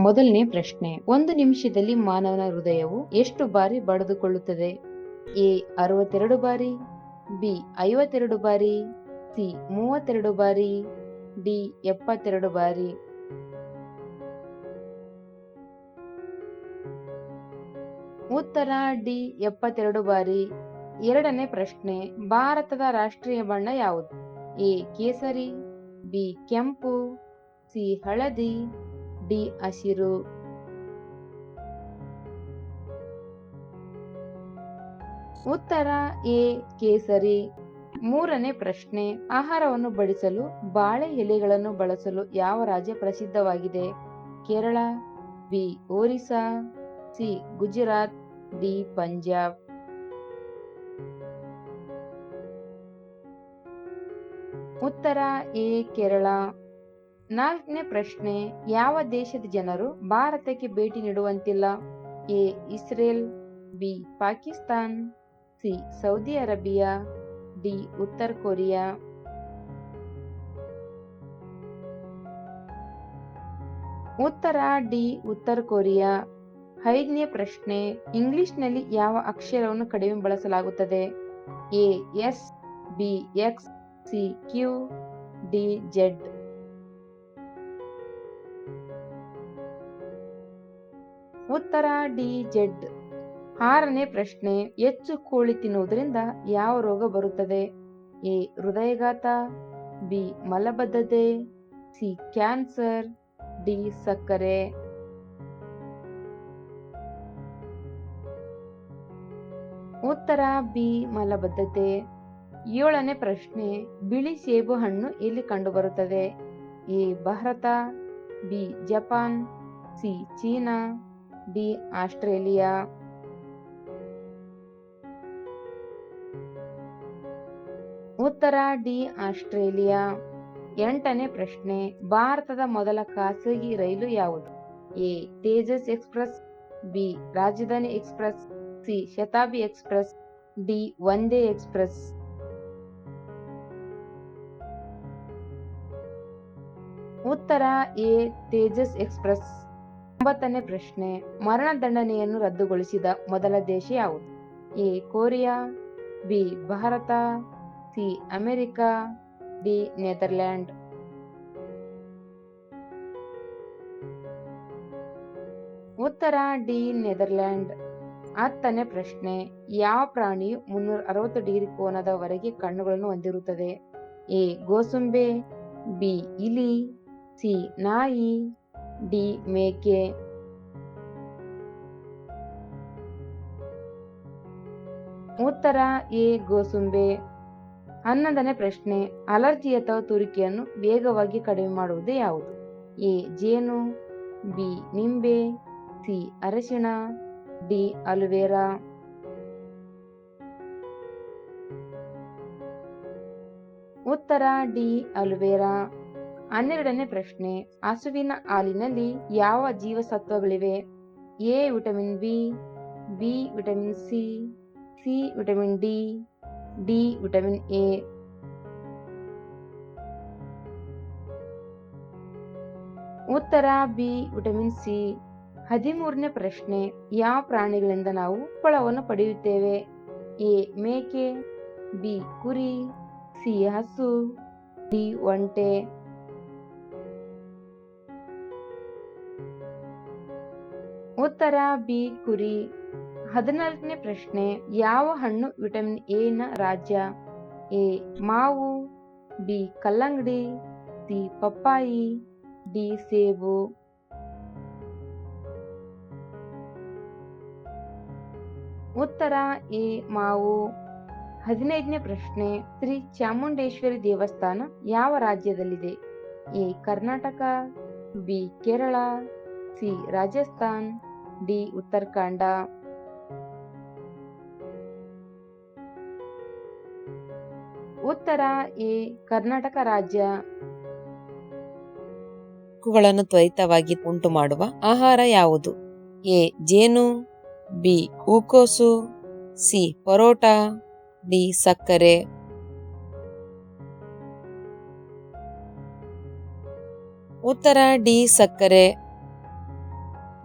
ಮೊದಲನೇ ಪ್ರಶ್ನೆ, ಒಂದು ನಿಮಿಷದಲ್ಲಿ ಮಾನವನ ಹೃದಯವು ಎಷ್ಟು ಬಾರಿ ಬಡಿದುಕೊಳ್ಳುತ್ತದೆ? ಎ, ಅರವತ್ತೆರಡು ಬಾರಿ, ಬಿ, ಐವತ್ತೆರಡು ಬಾರಿ, ಸಿ, ಮೂವತ್ತೆರಡು ಬಾರಿ, ಡಿ, ಎಪ್ಪತ್ತೆರಡು ಬಾರಿ. ಉತ್ತರ, ಡಿ, ಎಪ್ಪತ್ತೆರಡು ಬಾರಿ. ಎರಡನೇ ಪ್ರಶ್ನೆ, ಭಾರತದ ರಾಷ್ಟ್ರೀಯ ಬಣ್ಣ ಯಾವುದು? ಎ, ಕೇಸರಿ, ಬಿ, ಕೆಂಪು, ಸಿ, ಹಳದಿ. ಡಿ ಹಸಿರು. ಉತ್ತರ ಎ, ಕೇಸರಿ. ಮೂರನೇ ಪ್ರಶ್ನೆ, ಆಹಾರವನ್ನು ಬಡಿಸಲು ಬಾಳೆ ಎಲೆಗಳನ್ನು ಬಳಸಲು ಯಾವ ರಾಜ್ಯ ಪ್ರಸಿದ್ಧವಾಗಿದೆ? Kerala, B, Orissa, C, Gujarat, D, Punjab. ಉತ್ತರ ಎ, ಕೇರಳ. ನಾಲ್ಕನೇ ಪ್ರಶ್ನೆ, ಯಾವ ದೇಶದ ಜನರು ಭಾರತಕ್ಕೆ ಭೇಟಿ ನೀಡುವಂತಿಲ್ಲ? A, Israel, B, Pakistan, C, Saudi Arabia, D, ಉತ್ತರ ಕೊರಿಯಾ. ಉತ್ತರ, ಡಿ, ಉತ್ತರ ಕೊರಿಯಾ. ಐದನೇ ಪ್ರಶ್ನೆ, ಇಂಗ್ಲಿಷ್ನಲ್ಲಿ ಯಾವ ಅಕ್ಷರವನ್ನು ಕಡಿಮೆ ಬಳಸಲಾಗುತ್ತದೆ? A, S, B, X, C, Q, D, Z. ಉತ್ತರ ಡಿ ಜೆಡ್. ಆರನೇ ಪ್ರಶ್ನೆ, ಹೆಚ್ಚು ಕೋಳಿ ತಿನ್ನುವುದರಿಂದ ಯಾವ ರೋಗ ಬರುತ್ತದೆ? ಎ, ಹೃದಯಘಾತ, ಬಿ, ಮಲಬದ್ಧತೆ, ಸಿ, ಕ್ಯಾನ್ಸರ್, ಡಿ, ಸಕ್ಕರೆ. ಉತ್ತರ ಬಿ, ಮಲಬದ್ಧತೆ. ಏಳನೇ ಪ್ರಶ್ನೆ, ಬಿಳಿ ಸೇಬು ಹಣ್ಣು ಎಲ್ಲಿ ಕಂಡುಬರುತ್ತದೆ? A, Bharat, B, Japan, C, China. D, Australia. ಉತ್ತರ ಡಿ, ಆಸ್ಟ್ರೇಲಿಯಾ. ಎಂಟನೇ ಪ್ರಶ್ನೆ, ಭಾರತದ ಮೊದಲ ಖಾಸಗಿ ರೈಲು ಯಾವುದು? A, Tejas express, B, Rajdhani express, C, Shatabdi express, D, Vande express. ಉತ್ತರ ಎ, ತೇಜಸ್ ಎಕ್ಸ್ಪ್ರೆಸ್. ಒಂಬತ್ತನೇ ಪ್ರಶ್ನೆ ಮರಣದಂಡನೆಯನ್ನು ರದ್ದುಗೊಳಿಸಿದ ಮೊದಲ ದೇಶ ಯಾವುದು? A, Korea, B, Bharat, C, America, D Netherland ಉತ್ತರ, ಡಿ ನೆದರ್ಲ್ಯಾಂಡ್ ಹತ್ತನೇ ಪ್ರಶ್ನೆ, ಯಾವ ಪ್ರಾಣಿ ಮುನ್ನೂರ ಅರವತ್ತು ಡಿಗ್ರಿ ಕೋನದವರೆಗೆ ಕಣ್ಣುಗಳನ್ನು ಹೊಂದಿರುತ್ತದೆ? ಎ, ಗೋಸುಂಬೆ, ಬಿ, ಇಲಿ, ಸಿ, ನಾಯಿ ಡಿ ಮೇಕೆ ಉತ್ತರ, ಎ, ಗೋಸುಂಬೆ. ಹನ್ನೊಂದನೇ ಪ್ರಶ್ನೆ ಅಲರ್ಜಿ ಅಥವಾ ತುರಿಕೆಯನ್ನು ವೇಗವಾಗಿ ಕಡಿಮೆ ಮಾಡುವುದು ಯಾವುದು? ಎ, ಜೇನು, ಬಿ, ನಿಂಬೆ, ಸಿ, ಅರಶಿಣ, ಡಿ, ಅಲುವೆರಾ. ಉತ್ತರ, ಡಿ, ಅಲುವೆರಾ. ಹನ್ನೆರಡನೇ ಪ್ರಶ್ನೆ, ಹಸುವಿನ ಹಾಲಿನಲ್ಲಿ ಯಾವ ಜೀವಸತ್ವಗಳಿವೆ? A, vitamin B B, vitamin C C, vitamin D D, vitamin A. ಉತ್ತರ ಬಿ, ವಿಟಮಿನ್ ಸಿ. ಹದಿಮೂರನೇ ಪ್ರಶ್ನೆ, ಯಾವ ಪ್ರಾಣಿಗಳಿಂದ ನಾವು ಫಳವನ್ನು ಪಡೆಯುತ್ತೇವೆ? ಎ, ಮೇಕೆ, ಬಿ, ಕುರಿ, ಸಿ, ಹಸು, ಡಿ, ಒಂಟೆ. ಉತ್ತರ ಬಿ ಕುರಿ. ಹದಿನಾಲ್ಕನೇ ಪ್ರಶ್ನೆ, ಯಾವ ಹಣ್ಣು ವಿಟಮಿನ್ ಎ ನ ರಾಜ್ಯ? ಎ, ಮಾವು, ಬಿ, ಕಲ್ಲಂಗಡಿ, ಸಿ, ಪಪ್ಪಾಯಿ, ಡಿ, ಸೇಬು. ಉತ್ತರ ಎ, ಮಾವು. ಹದಿನೈದನೇ ಪ್ರಶ್ನೆ, ಶ್ರೀ ಚಾಮುಂಡೇಶ್ವರಿ ದೇವಸ್ಥಾನ ಯಾವ ರಾಜ್ಯದಲ್ಲಿದೆ? A, Karnataka, B, Kerala, C, Rajasthan. D, Uttarakhand. ಉತ್ತರ ಎ, ಕರ್ನಾಟಕ ರಾಜ್ಯ. ಹಕ್ಕುಗಳನ್ನು ತ್ವರಿತವಾಗಿ ಉಂಟು ಮಾಡುವ ಆಹಾರ ಯಾವುದು? ಎ, ಜೇನು, ಬಿ ಹೂಕೋಸು ಸಿ, ಪರೋಟ, ಡಿ, ಸಕ್ಕರೆ. ಉತ್ತರ ಡಿ, ಸಕ್ಕರೆ.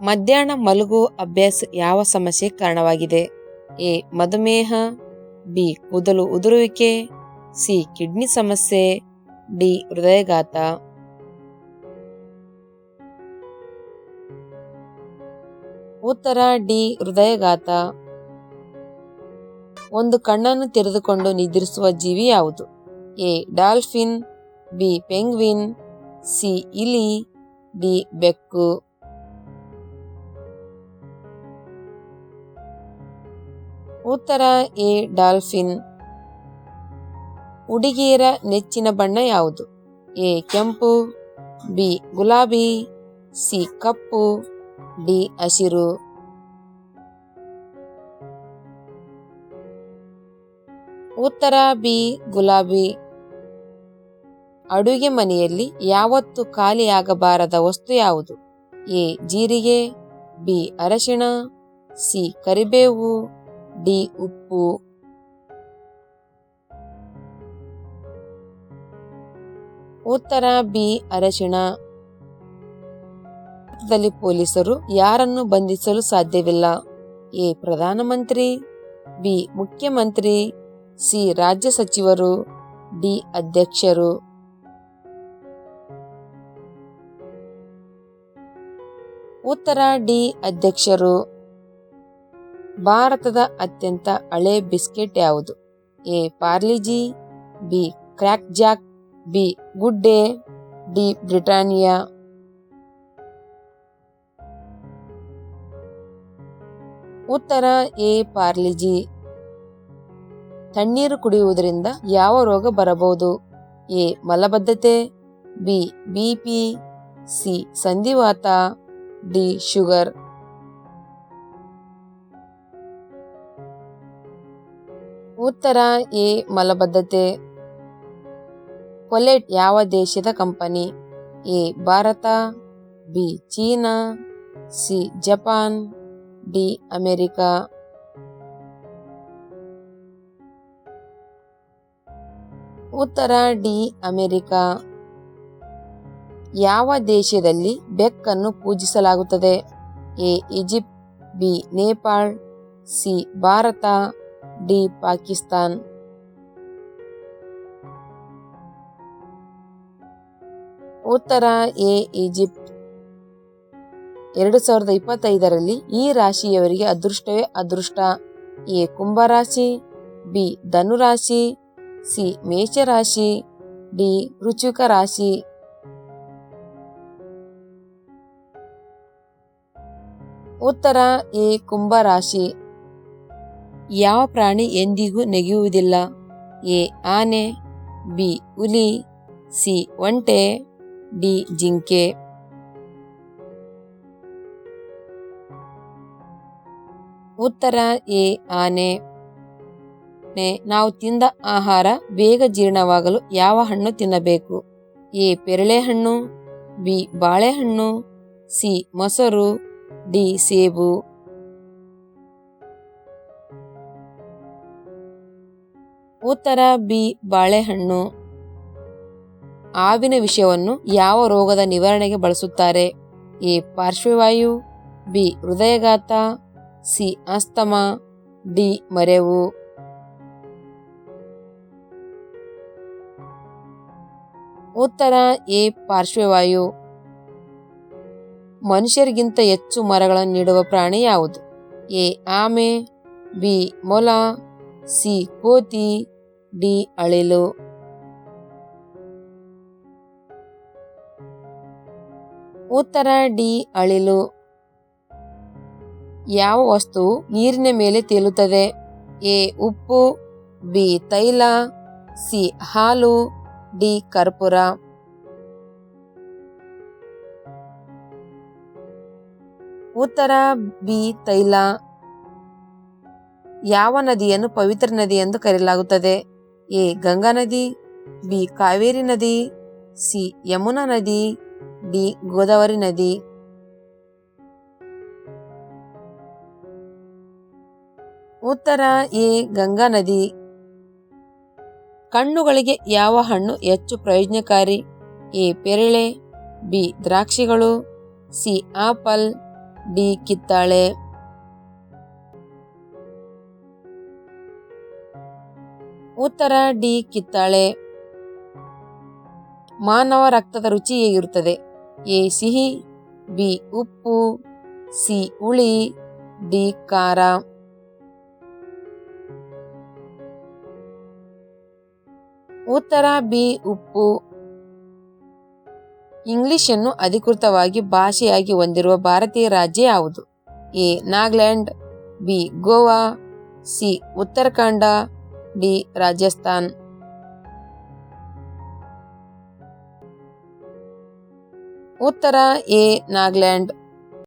ಮಧ್ಯಾಹ್ನ ಮಲಗುವ ಅಭ್ಯಾಸ ಯಾವ ಸಮಸ್ಯೆ ಕಾರಣವಾಗಿದೆ? ಎ. ಮಧುಮೇಹ. ಬಿ. ಕೂದಲು ಉದುರುವಿಕೆ. ಸಿ. ಕಿಡ್ನಿ ಸಮಸ್ಯೆ. ಡಿ. ಹೃದಯಘಾತ. ಉತ್ತರ, ಡಿ. ಹೃದಯಘಾತ. ಒಂದು ಕಣ್ಣನ್ನು ತೆರೆದುಕೊಂಡು ನಿದ್ರಿಸುವ ಜೀವಿ ಯಾವುದು? A. Dolphin. B. Penguin. C. ಇಲಿ. ಡಿ. ಬೆಕ್ಕು. ಉತ್ತರ, ಎ, ಡಾಲ್ಫಿನ್. ಹುಡುಗಿಯರ ನೆಚ್ಚಿನ ಬಣ್ಣ ಯಾವುದು? ಎ, ಕೆಂಪು, ಬಿ, ಗುಲಾಬಿ, ಸಿ, ಕಪ್ಪು, ಡಿ, ಹಸಿರು. ಉತ್ತರ, ಬಿ, ಗುಲಾಬಿ. ಅಡುಗೆ ಮನೆಯಲ್ಲಿ ಯಾವತ್ತು ಖಾಲಿಯಾಗಬಾರದ ವಸ್ತು ಯಾವುದು? ಎ, ಜೀರಿಗೆ, ಬಿ, ಅರಶಿಣ, ಸಿ, ಕರಿಬೇವು. ಡಿ ಉಪ್ಪು. ಉತ್ತರ, ಬಿ, ಅರಶಿಣ. ಭಾರತದಲ್ಲಿ ಪೊಲೀಸರು ಯಾರನ್ನು ಬಂಧಿಸಲು ಸಾಧ್ಯವಿಲ್ಲ. ಎ, ಪ್ರಧಾನಮಂತ್ರಿ. ಬಿ, ಮುಖ್ಯಮಂತ್ರಿ. ಸಿ, ರಾಜ್ಯ ಸಚಿವರು. ಡಿ, ಅಧ್ಯಕ್ಷರು. ಉತ್ತರ, ಡಿ, ಅಧ್ಯಕ್ಷರು. ಭಾರತದ ಅತ್ಯಂತ ಹಳೆ ಬಿಸ್ಕೆಟ್ ಯಾವುದು? A. Parle G, B. Krackjack, B. Good Day. D Britannia. ಉತ್ತರ, ಎ. ಪಾರ್ಲಿಜಿ. ತಣ್ಣೀರು ಕುಡಿಯುವುದರಿಂದ ಯಾವ ರೋಗ ಬರಬಹುದು? ಎ. ಮಲಬದ್ಧತೆ, ಬಿ. BP C. ಸಂಧಿವಾತ, ಡಿ. ಶುಗರ್. ಉತ್ತರ ಎ, ಮಲಬದ್ಧತೆ. ಕೊಲೆಟ್ ಯಾವ ದೇಶದ company? A, Bharat, B, China, C, Japan, D, America. ಉತ್ತರ ಡಿ, ಅಮೆರಿಕ. ಯಾವ ದೇಶದಲ್ಲಿ ಬೆಕ್ಕನ್ನು ಪೂಜಿಸಲಾಗುತ್ತದೆ? A, Egypt, B, Nepal, C, Bharat. D Pakistan ಉತ್ತರ ಎ, ಈಜಿಪ್ಟ್. ಎರಡು ಸಾವಿರದ ಇಪ್ಪತ್ತೈದರಲ್ಲಿ ಈ ರಾಶಿಯವರಿಗೆ ಅದೃಷ್ಟವೇ ಅದೃಷ್ಟ. ಎ, ಕುಂಭರಾಶಿ, ಬಿ, ಧನುರಾಶಿ, ಸಿ, ಮೇಷರಾಶಿ, ಡಿ, ವೃಶ್ಚಿಕ ರಾಶಿ. ಉತ್ತರ ಎ, ಕುಂಭರಾಶಿ. ಯಾವ ಪ್ರಾಣಿ ಎಂದಿಗೂ ನೆಗೆಯುವುದಿಲ್ಲ? ಎ. ಆನೆ, ಬಿ. ಹುಲಿ, ಸಿ. ಒಂಟೆ, ಡಿ. ಜಿಂಕೆ. ಉತ್ತರ, ಎ. ಆನೆ. ನಾವು ತಿಂದ ಆಹಾರ ಬೇಗ ಜೀರ್ಣವಾಗಲು ಯಾವ ಹಣ್ಣು ತಿನ್ನಬೇಕು? ಎ. ಪೆರಳೆ ಹಣ್ಣು ಬಿ. ಬಾಳೆಹಣ್ಣು, ಸಿ. ಮೊಸರು, ಡಿ. ಸೇಬು. ಉತ್ತರ ಬಿ, ಬಾಳೆಹಣ್ಣು. ಆವಿನ ವಿಷಯವನ್ನು ಯಾವ ರೋಗದ ನಿವಾರಣೆಗೆ ಬಳಸುತ್ತಾರೆ? ಎ, ಪಾರ್ಶ್ವವಾಯು, ಬಿ, ಹೃದಯಘಾತ, ಸಿ ಅಸ್ತಮಾ ಡಿ, ಮರೆವು. ಉತ್ತರ ಎ, ಪಾರ್ಶ್ವವಾಯು. ಮನುಷ್ಯರಿಗಿಂತ ಹೆಚ್ಚು ಮರಗಳನ್ನು ನೀಡುವ ಪ್ರಾಣಿ ಯಾವುದು? ಎ, ಆಮೆ, ಬಿ, ಮೊಲ, ಸಿ, ಕೋತಿ ಡಿ ಅಳಿಲು. ಉತ್ತರ ಡಿ ಅಳಿಲು. ಯಾವ ವಸ್ತು ನೀರಿನ ಮೇಲೆ ತೇಲುತ್ತದೆ? ಎ ಉಪ್ಪು, ಬಿ ತೈಲ, ಸಿ ಹಾಲು, ಡಿ ಕರ್ಪೂರ. ಉತ್ತರ ಬಿ ತೈಲ. ಯಾವ ನದಿಯನ್ನು ಪವಿತ್ರ ನದಿ ಎಂದು ಕರೆಯಲಾಗುತ್ತದೆ? ಎ ಗಂಗಾ ನದಿ, ಬಿ ಕಾವೇರಿ ನದಿ, ಸಿ ಯಮುನಾ ನದಿ, ಡಿ ಗೋದಾವರಿ ನದಿ. ಉತ್ತರ ಎ ಗಂಗಾ ನದಿ. ಕಣ್ಣುಗಳಿಗೆ ಯಾವ ಹಣ್ಣು ಹೆಚ್ಚು ಪ್ರಯೋಜನಕಾರಿ? ಎ ಪೆರಳೆ, ಬಿ ದ್ರಾಕ್ಷಿಗಳು, ಸಿ ಆಪಲ್, ಡಿ ಕಿತ್ತಾಳೆ. ಉತ್ತರ ಡಿ, ಕಿತ್ತಾಳೆ. ಮಾನವ ರಕ್ತದ ರುಚಿ ಹೇಗಿರುತ್ತದೆ? ಎ, ಸಿಹಿ, ಬಿ, ಉಪ್ಪು, ಸಿ, ಹುಳಿ, ಡಿ, ಖಾರ. ಉತ್ತರ ಬಿ, ಉಪ್ಪು. ಇಂಗ್ಲಿಷನ್ನು ಅಧಿಕೃತವಾಗಿ ಭಾಷೆಯಾಗಿ ಹೊಂದಿರುವ ಭಾರತೀಯ ರಾಜ್ಯ ಯಾವುದು? A, Nagaland, B, Goa, C, Uttarakhand. D Rajasthan ಉತ್ತರ ಎ ನಾಗಾಲ್ಯಾಂಡ್